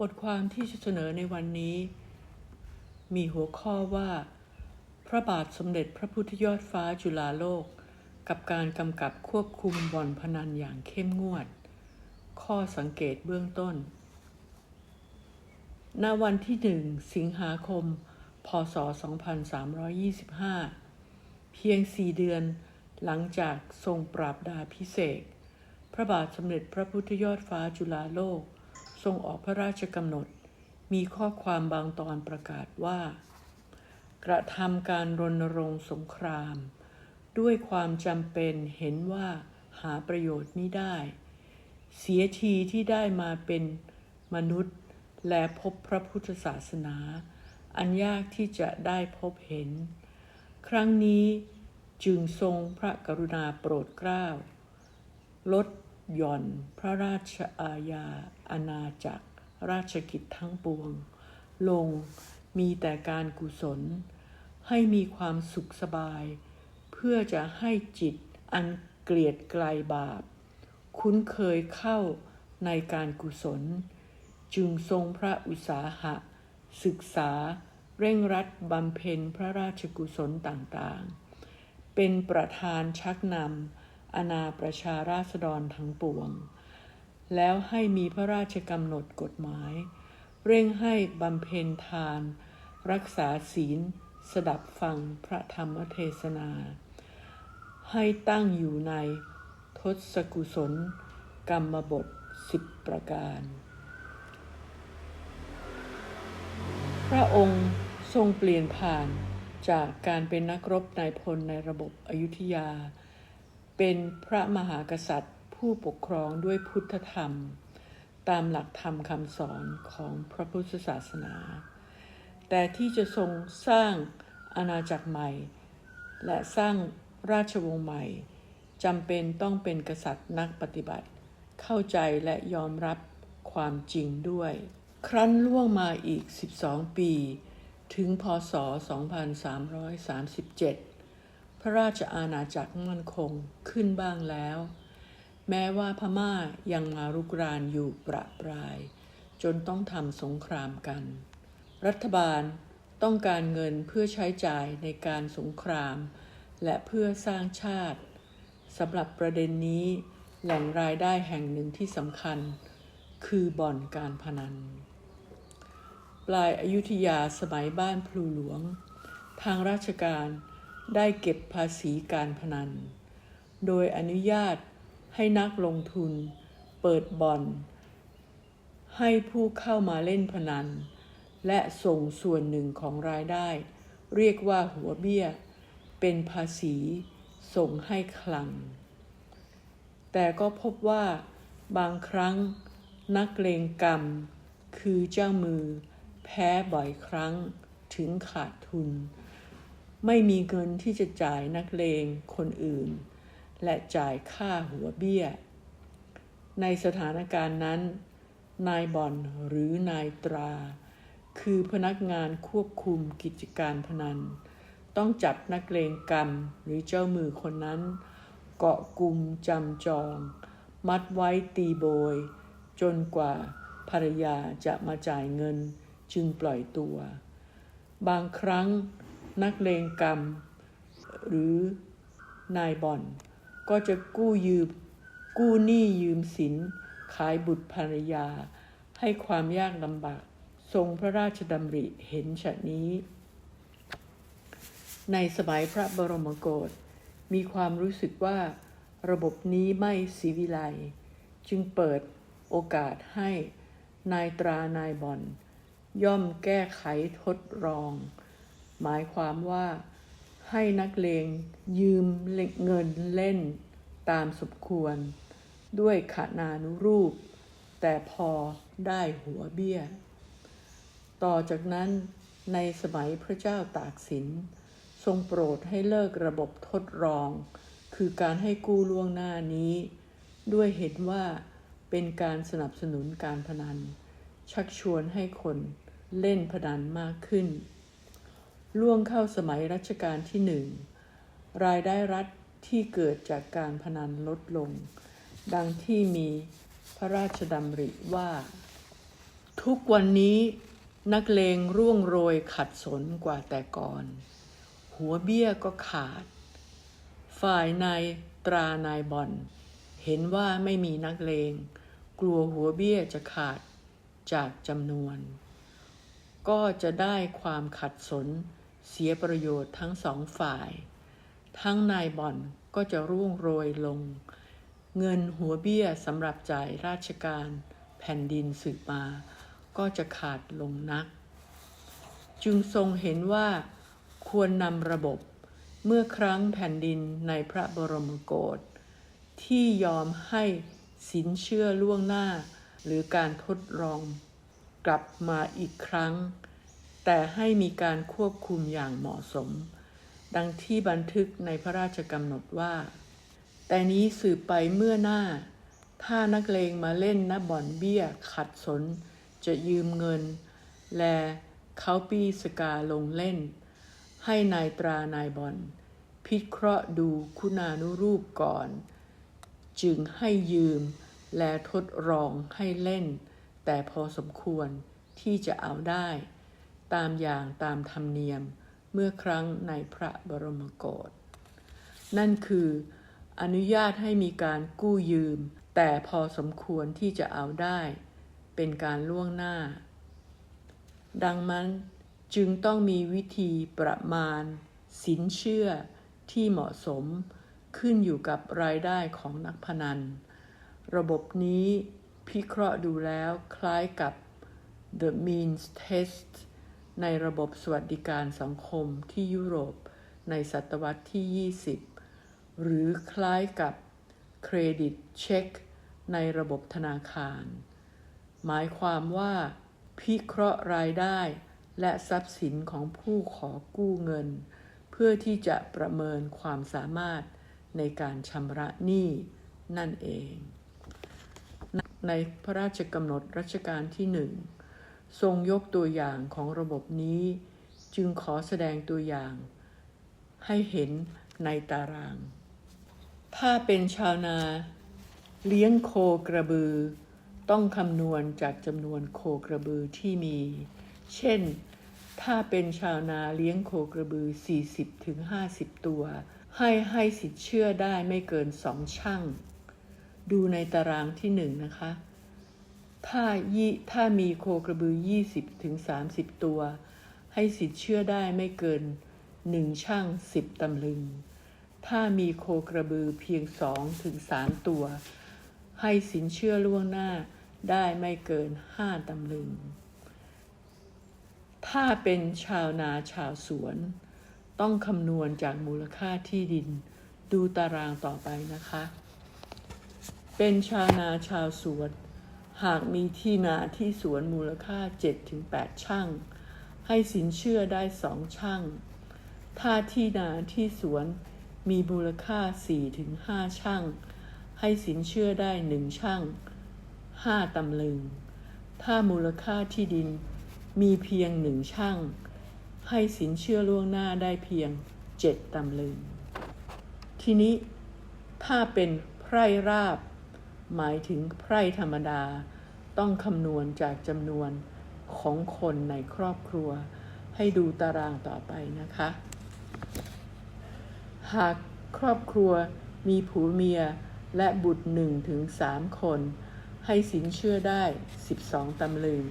บทความที่จะเสนอในวันนี้ มีหัวข้อว่า พระบาทสมเด็จพระพุทธยอดฟ้าจุฬาโลก กับการกำกับควบคุมบ่อนพนันอย่างเข้มงวด ข้อสังเกตเบื้องต้น ณ วันที่หนึ่งสิงหาคม พศ 2325 เพียงสี่เดือนหลังจากทรงปราบดาพิเศษ พระบาทสมเด็จพระพุทธยอดฟ้าจุฬาโลก ทรงออกพระราชกำหนด มีข้อความบางตอนประกาศว่า กระทำการรณรงค์สงคราม ด้วยความจำเป็นเห็นว่าหาประโยชน์ไม่ได้ เสียทีที่ได้มาเป็นมนุษย์และพบพระพุทธศาสนา อันยากที่จะได้พบเห็น ครั้งนี้จึงทรงพระกรุณาโปรดเกล้า ลดหย่อนพระราชอาญา อาณาจักร ราชกิจทั้งปวง ลงมีแต่การกุศล ให้มีความสุขสบาย เพื่อจะให้จิตอันเกลียดไกลบาป คุ้นเคยเข้าในการกุศล จึงทรงพระอุตสาหะ ศึกษาเร่งรัดบำเพ็ญพระราชกุศลต่างๆ เป็นประธานชักนำอาณาประชาราษฎรทั้งปวง แล้วให้มีพระราชกำหนดกฎหมาย เร่งให้บำเพ็ญทาน รักษาศีล สดับฟังพระธรรมเทศนา ให้ตั้งอยู่ในทศกุศล กรรมบทสิบประการ พระองค์ทรงเปลี่ยนผ่านจากการเป็นนักรบนายพลในระบบอยุธยา เป็นพระมหากษัตริย์ ผู้ปกครองด้วยพุทธธรรม ตามหลักธรรมคำสอนของพระพุทธศาสนา แต่ที่จะทรงสร้างอาณาจักรใหม่ และสร้างราชวงศ์ใหม่จำเป็นต้องเป็นกษัตริย์นักปฏิบัติ เข้าใจและยอมรับความจริงด้วย ครั้นล่วงมาอีก 12 ปี ถึงพศ 2337 พระราชอาณาจักรมั่นคงขึ้นบ้างแล้ว แม้ว่าพม่ายังมารุกรานอยู่ประปราย จนต้องทำสงครามกัน รัฐบาลต้องการเงินเพื่อใช้จ่ายในการสงคราม และเพื่อสร้างชาติสำหรับประเด็นนี้แหล่งรายได้แห่งหนึ่งที่สำคัญ คือบ่อนการพนัน ปลายอายุทยาสมัยบ้านพลูหลวง ทางราชการได้เก็บภาษีการพนัน โดยอนุญาต ให้นักลงทุน เปิดบ่อน ให้ผู้เข้ามาเล่นพนัน และส่งส่วนหนึ่งของรายได้ เรียกว่าหัวเบี้ย เป็นภาษีส่งให้คลัง แต่ก็พบว่าบางครั้งนักเลงกรรม คือเจ้ามือ แพ้บ่อยครั้งถึงขาดทุน ไม่มีเงินที่จะจ่ายนักเลงคนอื่น และจ่ายค่าหัวเบี้ย ในสถานการณ์นั้น นายบ่อนหรือนายตรา คือพนักงานควบคุมกิจการพนัน ต้องจับนักเลงกรรมหรือเจ้ามือคนนั้น เกาะกลุ่มจำจอง มัดไว้ตีโบย จนกว่าภรรยาจะมาจ่ายเงินจึงปล่อยตัว บางครั้งนักเลงกรรม หรือนายบ่อน ก็จะกู้ยืม กู้หนี้ยืมสิน ขายบุตรภรรยา ให้ความยากลำบาก ทรงพระราชดำริเห็นฉะนี้ ในสมัยพระบรมโกศมีความรู้สึกว่าระบบนี้ไม่สีวิไลจึงเปิดโอกาสให้นายตรานายบอน ย่อมแก้ไขทดลอง หมายความว่าให้นักเลงยืมเงินเล่น ตามสมควร ด้วยขานานุรูป แต่พอได้หัวเบี้ย ต่อจากนั้นในสมัยพระเจ้าตากสิน ทรงโปรดให้เลิกระบบทดลอง คือการให้กู้ล่วงหน้านี้ ด้วยเห็นว่าเป็นการสนับสนุนการพนัน ชักชวนให้คนเล่นพนันมากขึ้น ล่วงเข้าสมัยรัชกาลที่หนึ่งรายได้รัฐ ที่เกิดจากการพนันลดลง ดังที่มีพระราชดำริว่า ทุกวันนี้นักเลงร่วงโรยขัดสนกว่าแต่ก่อน หัวเบี้ยก็ขาด ฝ่ายนายตรานายบอลเห็นว่าไม่มีนักเลง กลัวหัวเบี้ยจะขาดจากจำนวน ก็จะได้ความขัดสนเสียประโยชน์ทั้งสองฝ่าย ทั้งนายบอลก็จะร่วงโรยลง เงินหัวเบี้ยสำหรับจ่ายราชการแผ่นดินสืบมา ก็จะขาดลงนัก จึงทรงเห็นว่าควรนำระบบเมื่อครั้งแผ่นดินในพระบรมโกศที่ยอมให้สินเชื่อล่วงหน้า หรือการทดลอง กลับมาอีกครั้ง แต่ให้มีการควบคุมอย่างเหมาะสม ดังที่บันทึกในพระราชกำหนดว่า แต่นี้สืบไปเมื่อหน้า ถ้านักเลงมาเล่นนบ่อนเบี้ยขัดสน จะยืมเงิน แลเขาปีสกาลงเล่น ให้นายตรานายบอลพิเคราะห์ดูคุณานุรูปก่อน จึงให้ยืมและทดลองให้เล่น แต่พอสมควรที่จะเอาได้ ตามอย่างตามธรรมเนียม เมื่อครั้งในพระบรมโกศนั่นคืออนุญาตให้มีการกู้ยืม แต่พอสมควรที่จะเอาได้ เป็นการล่วงหน้า ดังนั้นจึงต้องมีวิธีประมาณ สินเชื่อที่เหมาะสมขึ้นอยู่กับรายได้ของนักพนัน ระบบนี้พิเคราะห์ดูแล้วคล้ายกับ The Means Test ในระบบสวัสดิการสังคมที่ยุโรปในศตวรรษที่ 20 หรือคล้ายกับเครดิตเช็คในระบบธนาคาร หมายความว่าพิเคราะห์รายได้และทรัพย์สินของผู้ขอกู้เงิน เพื่อที่จะประเมินความสามารถในการชำระหนี้นั่นเอง ในพระราชกำหนดรัชกาลที่หนึ่ง ทรงยกตัวอย่างของระบบนี้ จึงขอแสดงตัวอย่าง ให้เห็นในตาราง ถ้าเป็นชาวนา เลี้ยงโคกระบือ ต้องคำนวณจากจำนวนโคกระบือที่มี เช่น ถ้าเป็นชาวนาเลี้ยงโคกระบือ 40-50 ตัว ให้ให้สิทธิ์เชื่อได้ไม่เกินสองช่าง ดูในตารางที่หนึ่งนะคะ ถ้ายี่ถ้ามีโคกระบือ 20ถึง30 ตัว ให้สิทธิ์เชื่อได้ไม่เกิน1ช่าง10ตำลึง ถ้ามีโคกระบือเพียง2ถึง3ตัว ให้สินเชื่อล่วงหน้าได้ไม่เกิน5ตำลึง ถ้าเป็นชาวนาชาวสวน ต้องคำนวณจากมูลค่าที่ดิน ดูตารางต่อไปนะคะ เป็นชาวนาชาวสวน หากมีที่นาที่สวนมูลค่า 7-8 ช่าง ให้สินเชื่อได้สองช่าง ถ้าที่นาที่สวนมีมูลค่า 4-5 ช่าง ให้สินเชื่อได้หนึ่งช่าง 5 ตำลึง ถ้ามูลค่าที่ดินมีเพียงหนึ่งช่าง ให้สินเชื่อล่วงหน้าได้เพียง 7 ตำลึง ทีนี้ถ้าเป็นไพร่ราบ หมายถึงไพร่ธรรมดา ต้องคำนวณจากจำนวนของคนในครอบครัว ให้ดูตารางต่อไปนะคะ หากครอบครัวมีผัวเมียและบุตรหนึ่งถึงสามคน ให้สินเชื่อได้ 12 ตำลึง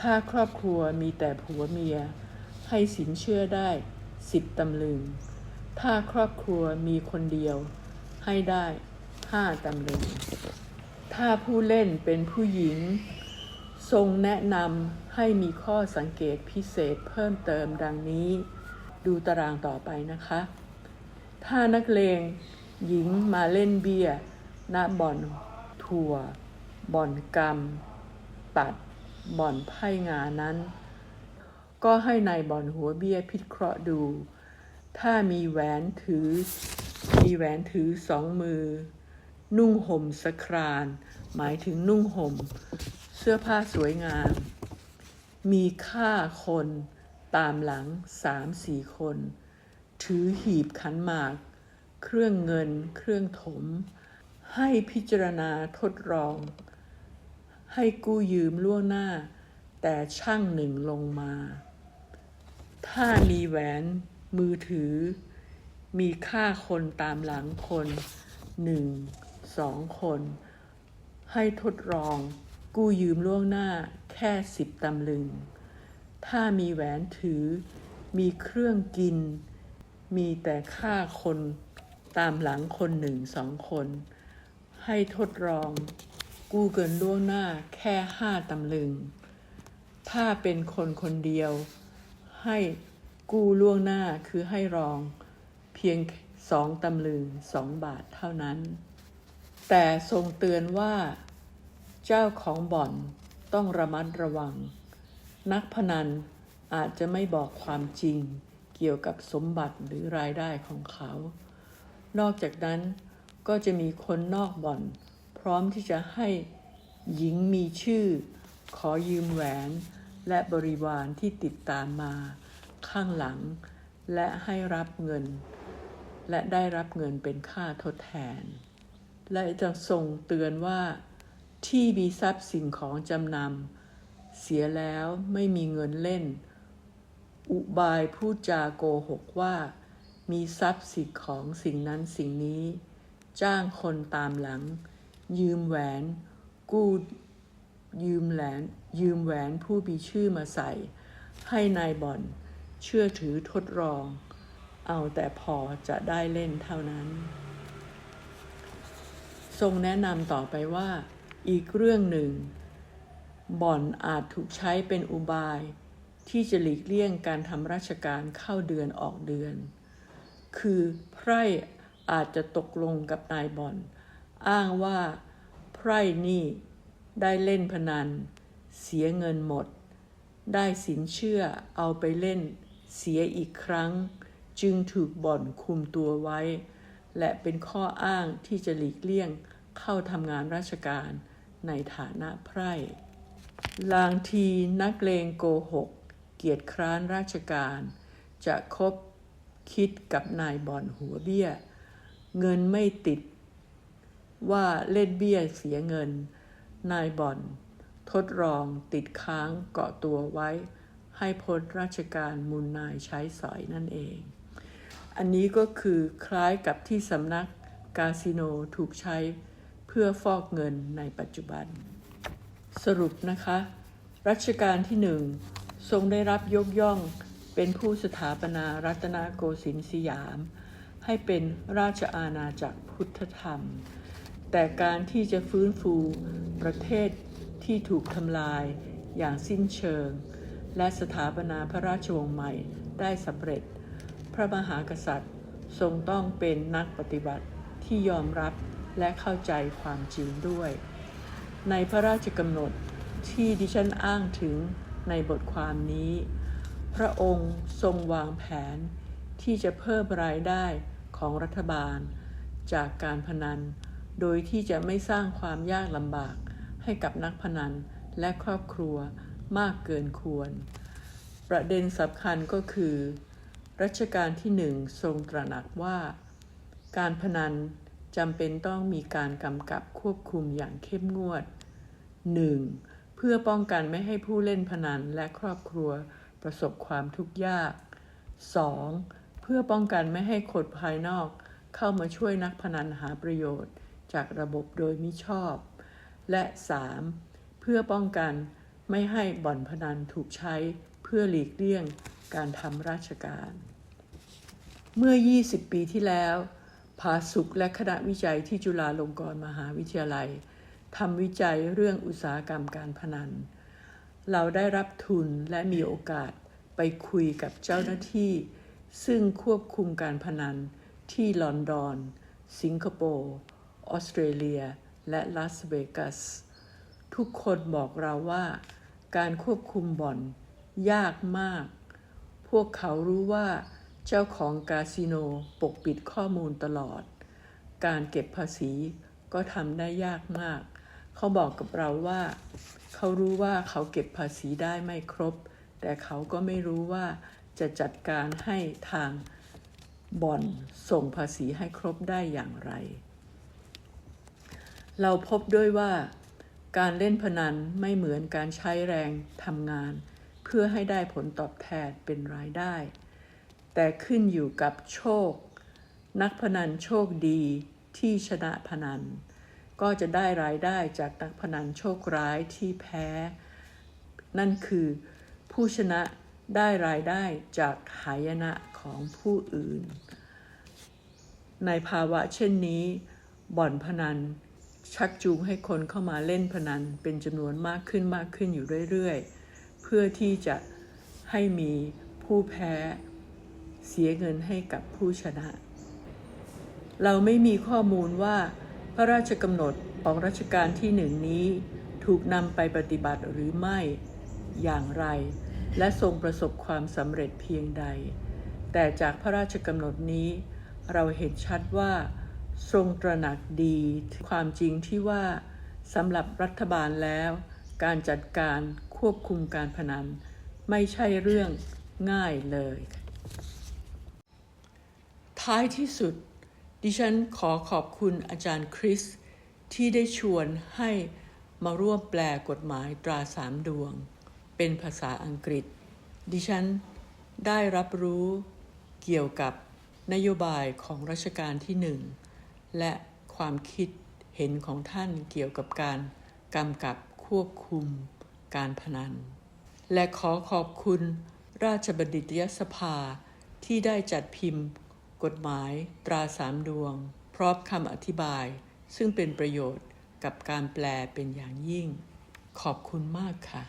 ถ้าครอบครัวมีแต่ผัวเมีย ให้สินเชื่อได้ 10 ตำลึง ถ้าครอบครัวมีคนเดียว ให้ได้ 5 ตำลึง ถ้าผู้เล่นเป็นผู้หญิง ทรงแนะนำให้มีข้อสังเกตพิเศษเพิ่มเติมดังนี้ ดูตารางต่อไปนะคะ ถ้านักเลงหญิงมาเล่นเบียร์ณบ่อนทัวร์บ่อนกรรม ตัด บ่อนไพ่งานั้น ก็ให้ในายบ่อนหัวเบี้ยพิเคราะห์ดู ถ้ามีแหวนถือ มีแหวนถือสองมือ นุ่งห่มสคราน หมายถึงนุ่งห่ม เสื้อผ้าสวยงาม มีค่าคนตามหลังสามสี่คน ถือหีบขันหมาก เครื่องเงิน เครื่องถม ให้พิจารณาทดลอง ให้กู้ยืมล่วงหน้า แต่ช่างหนึ่งลงมา ถ้ามีแหวนมือถือ มีค่าคนตามหลังคนหนึ่ง สองคน ให้ทดลอง กู้ยืมล่วงหน้าแค่สิบตำลึง ถ้ามีแหวนถือ มีเครื่องกิน มีแต่ค่าคนตามหลังคนหนึ่งสองคน ให้ทดลอง กู้เกินล่วงหน้าแค่ห้าตำลึง ถ้าเป็นคนคนเดียว ให้กู้ล่วงหน้าคือให้รอง เพียงสองตำลึงสองบาทเท่านั้น แต่ทรงเตือนว่า เจ้าของบ่อนต้องระมัดระวัง นักพนันอาจจะไม่บอกความจริงเกี่ยวกับสมบัติหรือรายได้ของเขา นอกจากนั้นก็จะมีคนนอกบ่อน พร้อมที่จะให้หญิงมีชื่อ ขอยืมแหวนและบริวารที่ติดตามมา ข้างหลัง และให้รับเงิน และได้รับเงินเป็นค่าทดแทน และจะส่งเตือนว่า ที่มีทรัพย์สิ่งของจำนำเสียแล้วไม่มีเงินเล่น อุบายพูดจาโกหกว่า มีทรัพย์สิ่งของสิ่งนั้นสิ่งนี้ จ้างคนตามหลัง ยืมแหวน กู้ยืมแหวนยืมแหวนผู้มีชื่อมาใส่ ให้นายบ่อน เชื่อถือทดลอง เอาแต่พอจะได้เล่นเท่านั้น ทรงแนะนำต่อไปว่า อีกเรื่องหนึ่ง บ่อนอาจถูกใช้เป็นอุบาย ที่จะหลีกเลี่ยงการทำราชการเข้าเดือนออกเดือน คือไพร่อาจจะตกลงกับนายบ่อน อ้างว่าไพร่นี่ได้เล่นพนัน เสียเงินหมด ได้สินเชื่อเอาไปเล่น เสียอีกครั้ง จึงถูกบ่อนคุมตัวไว้ และเป็นข้ออ้างที่จะหลีกเลี่ยงเข้าทำงานราชการในฐานะไพร่ลางทีนักเลงโกหก เกียรติคร้านราชการ จะคบคิดกับนายบ่อนหัวเบี้ย เงินไม่ติด ว่าเล่นเบี้ยเสียเงิน นายบ่อน ทดลองติดค้างเกาะตัวไว้ ให้พ้นราชการมูลนายใช้สอยนั่นเอง อันนี้ก็คือคล้ายกับที่สำนักคาสิโนถูกใช้เพื่อฟอกเงินในปัจจุบัน สรุปนะคะ รัชกาลที่หนึ่งทรงได้รับยกย่องเป็นผู้สถาปนารัตนโกสินทร์สยาม ให้เป็นราชอาณาจักรพุทธธรรม แต่การที่จะฟื้นฟูประเทศที่ถูกทำลายอย่างสิ้นเชิง และสถาปนาพระราชวงศ์ใหม่ได้สำเร็จ พระมหากษัตริย์ทรงต้องเป็นนักปฏิบัติที่ยอมรับและเข้าใจความจริงด้วย ในพระราชกำหนดที่ดิฉันอ้างถึงในบทความนี้ พระองค์ทรงวางแผนที่จะเพิ่มรายได้ของรัฐบาล จากการพนัน โดยที่จะไม่สร้างความยากลำบากให้กับนักพนันและครอบครัวมากเกินควร ประเด็นสำคัญก็คือ รัชกาลที่หนึ่งทรงตระหนักว่า การพนันจำเป็นต้องมีการกำกับควบคุมอย่างเข้มงวด 1. เพื่อป้องกันไม่ให้ผู้เล่นพนันและครอบครัวประสบความทุกข์ยาก 2. เพื่อป้องกันไม่ให้คนภายนอกเข้ามาช่วยนักพนันหาประโยชน์จากระบบโดยมิชอบ และ 3. เพื่อป้องกันไม่ให้บ่อนพนันถูกใช้ เพื่อหลีกเลี่ยงการทำราชการ เมื่อ 20 ปีที่แล้วภาสุขและคณะวิจัยที่จุฬาลงกรณ์มหาวิทยาลัยทำวิจัยเรื่องอุตสาหกรรมการพนัน เราได้รับทุนและมีโอกาสไปคุยกับเจ้าหน้าที่ ซึ่งควบคุมการพนันที่ลอนดอน สิงคโปร์ออสเตรเลีย และลาสเวกัส ทุกคนบอกเราว่า การควบคุมบ่อน ยากมาก พวกเขารู้ว่าเจ้าของคาสิโนปกปิดข้อมูลตลอด การเก็บภาษีก็ทำได้ยากมาก เขาบอกกับเราว่า เขารู้ว่าเขาเก็บภาษีได้ไม่ครบ แต่เขาก็ไม่รู้ว่าจะจัดการให้ทางบ่อนส่งภาษีให้ครบได้อย่างไร เราพบด้วยว่าการเล่นพนันไม่เหมือนการใช้แรงทำงาน เพื่อให้ได้ผลตอบแทนเป็นรายได้ แต่ขึ้นอยู่กับโชค นักพนันโชคดีที่ชนะพนัน ก็จะได้รายได้จากนักพนันโชคร้ายที่แพ้ นั่นคือผู้ชนะได้รายได้จากหายนะของผู้อื่น ในภาวะเช่นนี้บ่อนพนันชักจูงให้คนเข้ามาเล่นพนันเป็นจำนวนมากขึ้นมากขึ้นอยู่เรื่อยๆ เพื่อที่จะให้มีผู้แพ้เสียเงินให้กับผู้ชนะ เราไม่มีข้อมูลว่า พระราชกำหนดของรัชกาลที่หนึ่งนี้ถูกนำไปปฏิบัติหรือไม่อย่างไร และทรงประสบความสำเร็จเพียงใด แต่จากพระราชกำหนดนี้ เราเห็นชัดว่า ทรงตระหนักดีความจริงที่ว่าสำหรับรัฐบาลแล้ว การจัดการ ควบคุมการพนัน ไม่ใช่เรื่องง่ายเลย ท้ายที่สุด ดิฉันขอขอบคุณอาจารย์คริส ที่ได้ชวนให้มาร่วมแปลกฎหมายตราสามดวง เป็นภาษาอังกฤษ ดิฉันได้รับรู้เกี่ยวกับนโยบายของรัชกาลที่หนึ่งและความคิดเห็นของท่านเกี่ยวกับการกำกับควบคุม การพนัน และขอขอบคุณราชบัณฑิตยสภาที่ได้จัดพิมพ์ กฎหมายตราสามดวง พร้อมคำอธิบาย ซึ่งเป็นประโยชน์กับการแปลเป็นอย่างยิ่ง ขอบคุณมากค่ะ